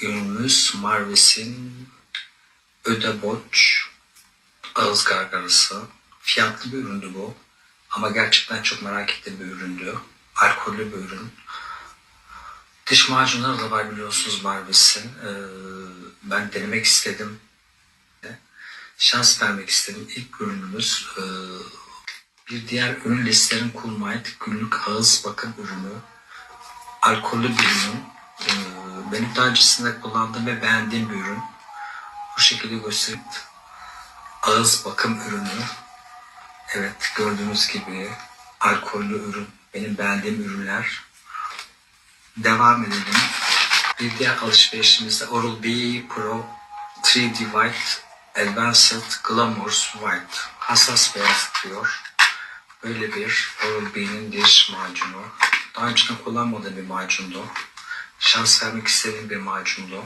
ürünümüz Marvis'in Ödeboç ağız gargarası. Fiyatlı bir üründü bu. Ama gerçekten çok merak ettiğim bir üründü. Alkollü bir ürün. Diş macunları da var biliyorsunuz Marvis'in. Ee, ben denemek istedim. Şans vermek istedim. İlk ürünümüz e, bir diğer ürün listelerin Cool Mind günlük ağız bakım ürünü. Alkollü bir ürün. Benim daha öncesinde kullandığım ve beğendiğim bir ürün. Bu şekilde göstereyim. Ağız bakım ürünü. Evet gördüğünüz gibi alkollü ürün. Benim beğendiğim ürünler. Devam edelim. Bir diğer alışverişimizde Oral-B Pro 3D White Advanced Glamours White. Hassas beyaz diyor. Böyle bir Oral-B'nin diş macunu. Daha önceden kullanmadığım bir macundu. Şans vermek istediğim bir macundu.